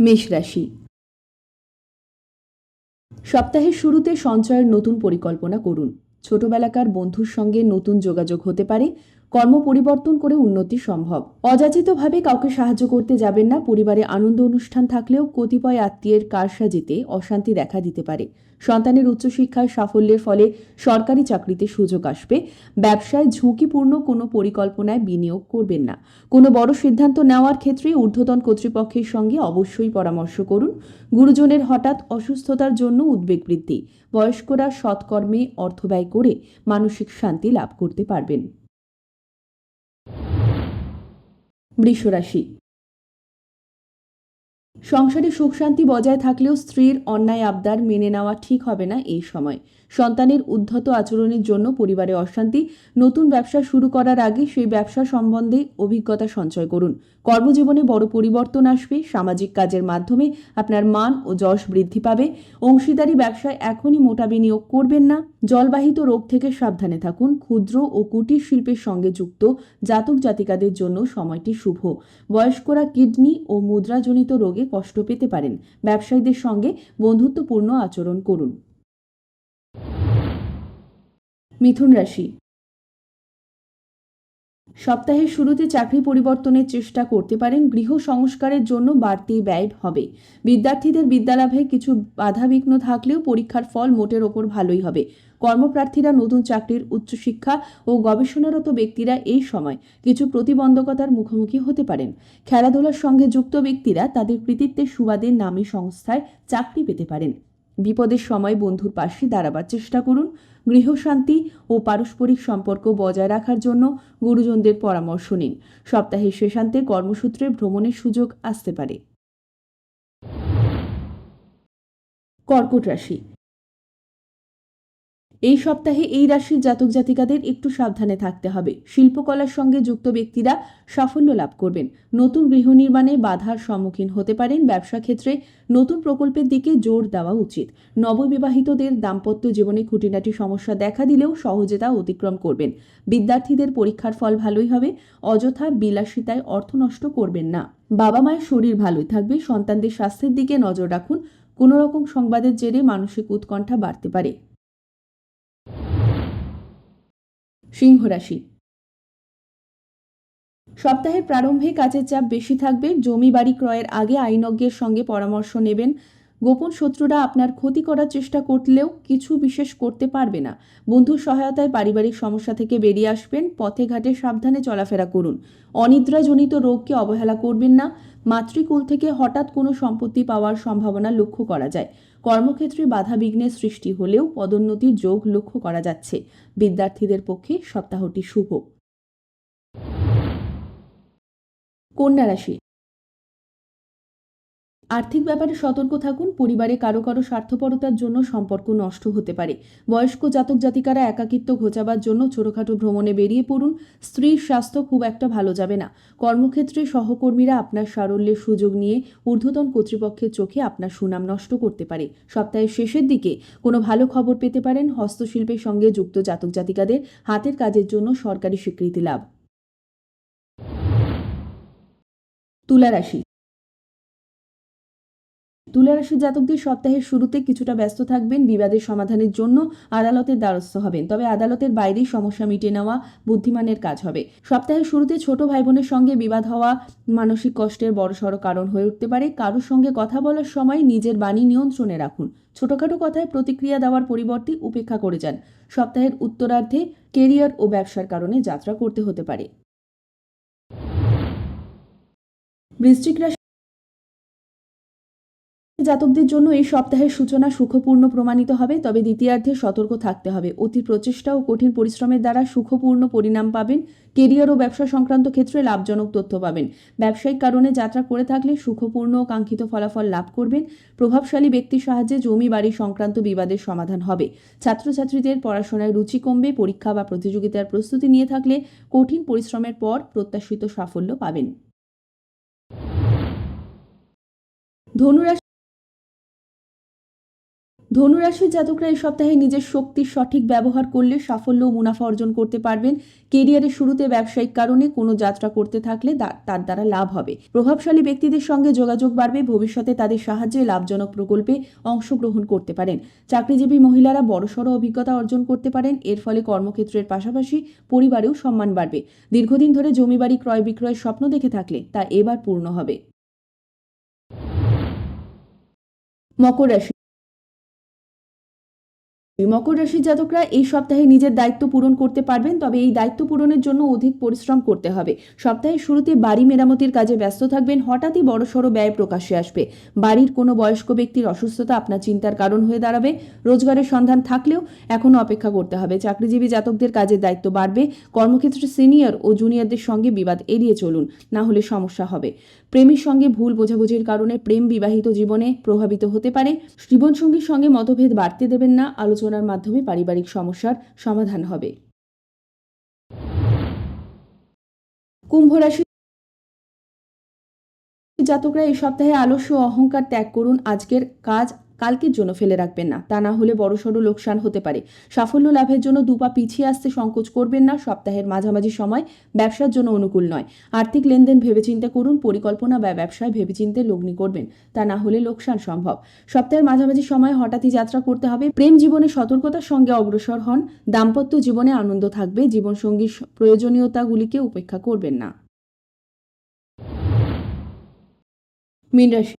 মেষ রাশি। সপ্তাহের শুরুতে সঞ্চয়ের নতুন পরিকল্পনা করুন। ছোটবেলাকার বন্ধুর সঙ্গে নতুন যোগাযোগ হতে পারে। কর্ম পরিবর্তন করে উন্নতি সম্ভব। অযাচিতভাবে কাউকে সাহায্য করতে যাবেন না, পরিবারে আনন্দ অনুষ্ঠান থাকলেও কতিপয় আত্মীয়ের কারসাজিতে অশান্তি দেখা দিতে পারে। সন্তানের উচ্চশিক্ষায় সাফল্যের ফলে সরকারি চাকরিতে সুযোগ আসবে। ব্যবসায় ঝুঁকিপূর্ণ কোনো পরিকল্পনায় বিনিয়োগ করবেন না। কোনো বড় সিদ্ধান্ত নেওয়ার ক্ষেত্রে ঊর্ধ্বতন কর্তৃপক্ষের সঙ্গে অবশ্যই পরামর্শ করুন। গুরুজনের হঠাৎ অসুস্থতার জন্য উদ্বেগ বৃদ্ধি। বয়স্করা সৎকর্মে অর্থ ব্যয় করে মানসিক শান্তি লাভ করতে পারবেন। বৃষরাশি। সংসারে সুখ শান্তি বজায় থাকলেও স্ত্রীর অন্যায় আবদার মেনে নেওয়া ঠিক হবে না এই সময়। সন্তানের উদ্ধত আচরণের জন্য পরিবারে অশান্তি, নতুন ব্যবসা শুরু করার আগে সেই ব্যবসা সম্বন্ধে অভিজ্ঞতা সঞ্চয় করুন। কর্মজীবনে বড় পরিবর্তন আসবে, সামাজিক কাজের মাধ্যমে আপনার মান ও যশ বৃদ্ধি পাবে। অংশীদারি ব্যবসায় এখনই মোটা বিনিয়োগ করবেন না। জলবাহিত রোগ থেকে সাবধানে থাকুন। ক্ষুদ্র ও কুটির শিল্পের সঙ্গে যুক্ত জাতক জাতিকাদের জন্য সময়টি শুভ। বয়স্করা কিডনি ও মুদ্রাজনিত রোগে কষ্ট পেতে পারেন। ব্যবসায়ীদের সঙ্গে বন্ধুত্বপূর্ণ আচরণ করুন। মিথুন রাশি। সপ্তাহের শুরুতে চাকরি পরিবর্তনের চেষ্টা করতে পারেন, গৃহ সংস্কারের জন্য বাড়তি ব্যয় হবে। বিদ্যার্থীদের বিদ্যালাভে কিছু বাধাবিঘ্ন থাকলেও পরীক্ষার ফল মোটের ওপর ভালোই হবে। কর্মপ্রার্থীরা নতুন চাকরির উচ্চশিক্ষা ও গবেষণারত ব্যক্তিরা এই সময় কিছু প্রতিবন্ধকতার মুখোমুখি হতে পারেন। খেলাধুলার সঙ্গে যুক্ত ব্যক্তিরা তাদের কৃতিত্বের সুবাদে নামী সংস্থায় চাকরি পেতে পারেন। বিপদের সময় বন্ধুর পাশে দাঁড়াবার চেষ্টা করুন গৃহশান্তি ও পারস্পরিক সম্পর্ক বজায় রাখার জন্য গুরুজনদের পরামর্শ নিন। সপ্তাহের শেষান্তে কর্মসূত্রে ভ্রমণের সুযোগ আসতে পারে। কর্কট রাশি এই সপ্তাহে এই রাশির জাতক জাতিকাদের একটু সাবধানে থাকতে হবে। শিল্পকলার সঙ্গে যুক্ত ব্যক্তিরা সাফল্য লাভ করবেন। নতুন গৃহ নির্মাণে বাধার সম্মুখীন হতে পারেন ব্যবসা ক্ষেত্রে। নতুন প্রকল্পের দিকে জোর দেওয়া উচিত। নববিবাহিতদের দাম্পত্য জীবনে খুঁটিনাটি সমস্যা দেখা দিলেও সহজে তা অতিক্রম করবেন। বিদ্যার্থীদের পরীক্ষার ফল ভালোই হবে। অযথা বিলাসিতায় অর্থ নষ্ট করবেন না। বাবা মায়ের শরীর ভালোই থাকবে। সন্তানদের স্বাস্থ্যের দিকে নজর রাখুন। কোনো রকম সংবাদের জেরে মানসিক উৎকণ্ঠা বাড়তে পারে। সিংহ রাশি। সপ্তাহের প্রারম্ভে কাজের চাপ বেশি থাকবে, জমি বাড়ি ক্রয়ের আগে আইনজ্ঞের সঙ্গে পরামর্শ নেবেন গোপন শত্রুরা আপনার ক্ষতি করার চেষ্টা করলেও কিছু বিশেষ করতে পারবে না। বন্ধুর সহায়তায় পারিবারিক সমস্যা থেকে বেরিয়ে আসবেন, পথে ঘাটে সাবধানে চলাফেরা করুন। অনিদ্রাজনিত রোগকে অবহেলা করবেন না। মাতৃকুল থেকে হঠাৎ কোনো সম্পত্তি পাওয়ার সম্ভাবনা লক্ষ্য করা যায়। কর্মক্ষেত্রে বাধা বিঘ্নের সৃষ্টি হলেও পদোন্নতির যোগ লক্ষ্য করা যাচ্ছে। বিদ্যার্থীদের পক্ষে সপ্তাহটি শুভ। কন্যা রাশি আর্থিক ব্যাপারে সতর্ক থাকুন, পরিবারে কারও কারও স্বার্থপরতার জন্য সম্পর্ক নষ্ট হতে পারে। বয়স্ক জাতক জাতিকারা একাকিত্ব ঘোচাবার জন্য ছোটখাটো ভ্রমণে বেরিয়ে পড়ুন, স্ত্রীর স্বাস্থ্য খুব একটা ভালো যাবে না। কর্মক্ষেত্রে সহকর্মীরা আপনার সারল্যের সুযোগ নিয়ে ঊর্ধ্বতন কর্তৃপক্ষের চোখে আপনার সুনাম নষ্ট করতে পারে। সপ্তাহের শেষের দিকে কোনো ভালো খবর পেতে পারেন হস্তশিল্পের সঙ্গে যুক্ত জাতক জাতিকাদের হাতের কাজের জন্য সরকারি স্বীকৃতি লাভ। তুলা রাশি তুলারাশি জাতকদের সপ্তাহের শুরুতে কিছুটা ব্যস্ত থাকবেন, বিবাদের সমাধানের জন্য আদালতের দ্বারস্থ হবেন। তবে আদালতের বাইরেই সমস্যা মিটে নেওয়া বুদ্ধিমানের কাজ হবে। সপ্তাহের শুরুতে ছোট ভাই বোনের সঙ্গে বিবাদ হওয়া মানসিক কষ্টের বড়সড় কারণ হয়ে উঠতে পারে। কারোর সঙ্গে কথা বলার সময় নিজের বাণী নিয়ন্ত্রণে রাখুন। ছোটখাটো কথায় প্রতিক্রিয়া দেওয়ার পরিবর্তে উপেক্ষা করে যান। সপ্তাহের উত্তরার্ধে কেরিয়ার ও ব্যবসার কারণে যাত্রা করতে হতে পারে। বৃশ্চিক রাশি জাতকদের জন্য এই সপ্তাহের সূচনা সুখপূর্ণ প্রমাণিত হবে, তবে দ্বিতীয়ার্ধে সতর্ক থাকতে হবে। অতি প্রচেষ্টা ও কঠিন পরিশ্রমের দ্বারা সুখপূর্ণ পরিণাম পাবেন, কেরিয়ার ও ব্যবসা সংক্রান্ত ক্ষেত্রে লাভজনক তথ্য পাবেন। ব্যবসায়িক কারণে যাত্রা করে থাকলে সুখপূর্ণ ও কাঙ্ক্ষিত ফলাফল লাভ করবেন, প্রভাবশালী ব্যক্তির সাহায্যে জমি বাড়ি সংক্রান্ত বিবাদের সমাধান হবে। ছাত্রছাত্রীদের পড়াশোনায় রুচি কমবে, পরীক্ষা বা প্রতিযোগিতার প্রস্তুতি নিয়ে থাকলে কঠিন পরিশ্রমের পর প্রত্যাশিত সাফল্য পাবেন। ধনুরাশি ধনুরাশির জাতকরা এই সপ্তাহে নিজের শক্তির সঠিক ব্যবহার করলে সাফল্য ও মুনাফা অর্জন করতে পারবেন। কেরিয়ারের শুরুতে ব্যবসায়িক কারণে কোনো যাত্রা করতে থাকলে তার দ্বারা লাভ হবে। প্রভাবশালী ব্যক্তিদের সঙ্গে যোগাযোগ বাড়বে, ভবিষ্যতে তাদের সাহায্যে লাভজনক প্রকল্পে অংশগ্রহণ করতে পারেন। চাকরিজীবী মহিলারা বড়সড় অভিজ্ঞতা অর্জন করতে পারেন, এর ফলে কর্মক্ষেত্রের পাশাপাশি পরিবারেও সম্মান বাড়বে। দীর্ঘদিন ধরে জমি বাড়ি ক্রয় বিক্রয়ের স্বপ্ন দেখে থাকলে তা এবার পূর্ণ হবে। মকর রাশি মকর রাশির জাতকরা এই সপ্তাহে নিজের দায়িত্ব পূরণ করতে পারবেন, তবে এই দায়িত্ব পূরণের জন্য অধিক পরিশ্রম করতে হবে। সপ্তাহের শুরুতে বাড়ি মেরামতির কাজে ব্যস্ত থাকবেন, হঠাৎই বড়সড় ব্যয় প্রকাশ্যে আসবে। বাড়ির কোনো বয়স্ক ব্যক্তির অসুস্থতা আপনার চিন্তার কারণ হয়ে দাঁড়াবে, রোজগারের সন্ধান থাকলেও এখনও অপেক্ষা করতে হবে। চাকরিজীবী জাতকদের কাজের দায়িত্ব বাড়বে, কর্মক্ষেত্রে সিনিয়র ও জুনিয়রদের সঙ্গে বিবাদ এড়িয়ে চলুন, না হলে সমস্যা হবে। প্রেমীর সঙ্গে ভুল বোঝাবুঝির কারণে প্রেম বিবাহিত জীবনে প্রভাবিত হতে পারে, জীবনসঙ্গীর সঙ্গে মতভেদ বাড়তে দেবেন না আলোচনার মাধ্যমে পারিবারিক সমস্যার সমাধান হবে। কুম্ভ রাশি জাতকরা এই সপ্তাহে আলস্য অহংকার ত্যাগ করুন। আজকের কাজ কালকের জন্য ফেলে রাখবেন না। তা না হলে বড়সড় লোকসান হতে পারে। সাফল্য লাভের জন্য দুপা পিছিয়ে আসতে সংকোচ করবেন না। সপ্তাহের মাঝামাঝি সময় ব্যবসার জন্য অনুকূল নয়। আর্থিক লেনদেন ভেবেচিন্তে করুন, পরিকল্পনা বা ব্যবসায় ভেবেচিন্তে লগ্নি করবেন। তা না হলে লোকসান সম্ভব। সপ্তাহের মাঝামাঝি সময় হঠাৎই যাত্রা করতে হবে। প্রেম জীবনে সতর্কতার সঙ্গে অগ্রসর হন। দাম্পত্য জীবনে আনন্দ থাকবে। জীবনসঙ্গীর প্রয়োজনীয়তাগুলিকে উপেক্ষা করবেন না। মীন রাশি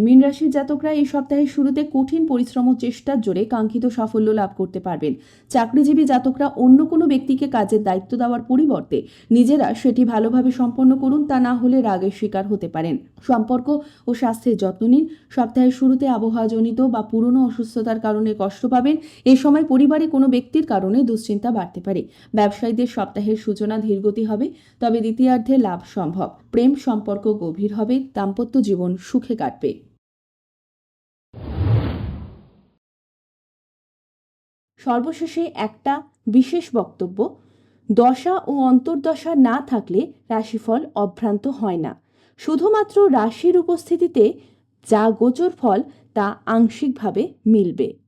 মীন রাশির জাতকরা এই সপ্তাহের শুরুতে কঠিন পরিশ্রম ও চেষ্টার জোরে কাঙ্ক্ষিত সাফল্য লাভ করতে পারবেন। চাকরিজীবী জাতকরা অন্য কোনো ব্যক্তিকে কাজের দায়িত্ব দেওয়ার পরিবর্তে নিজেরা সেটি ভালোভাবে সম্পন্ন করুন, তা না হলে রাগের শিকার হতে পারেন। সম্পর্ক ও স্বাস্থ্যের যত্ন নিন, সপ্তাহের শুরুতে আবহাওয়াজনিত বা পুরনো অসুস্থতার কারণে কষ্ট পাবেন এই সময় পরিবারে কোনো ব্যক্তির কারণে দুশ্চিন্তা বাড়তে পারে। ব্যবসায়ীদের সপ্তাহের সূচনা ধীরগতি হবে, তবে দ্বিতীয়ার্ধে লাভ সম্ভব। প্রেম সম্পর্ক গভীর হবে, দাম্পত্য জীবন সুখে কাটবে। সর্বশেষে একটা বিশেষ বক্তব্য, দশা ও অন্তর্দশা না থাকলে রাশিফল অভ্রান্ত হয় না। শুধুমাত্র রাশির উপস্থিতিতে যা গোচর ফল, তা আংশিকভাবে মিলবে।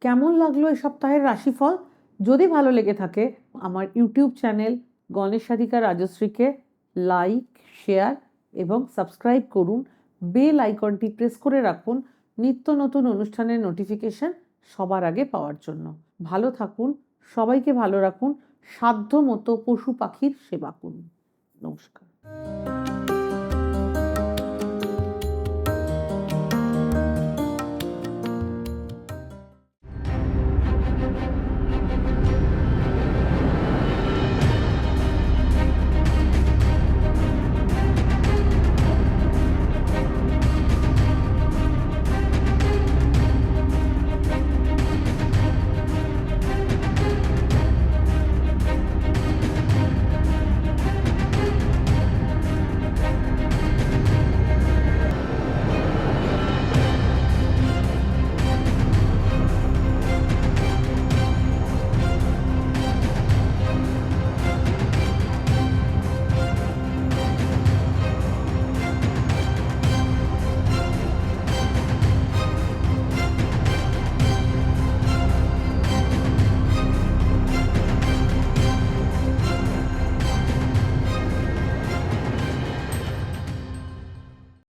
কেমন লাগল এই সপ্তাহের রাশিফল? যদি ভালো লেগে থাকে, আমার ইউটিউব চ্যানেল গণেশ আধিকার রাজশ্রীকে লাইক শেয়ার এবং সাবস্ক্রাইব করুন। বেল আইকনটি প্রেস করে রাখুন। নিত্য নতুন অনুষ্ঠানের নোটিফিকেশন সবার আগে পাওয়ার জন্য। ভালো থাকুন, সবাইকে ভালো রাখুন। সাধ্য মতো পশু পাখির সেবা করুন। নমস্কার।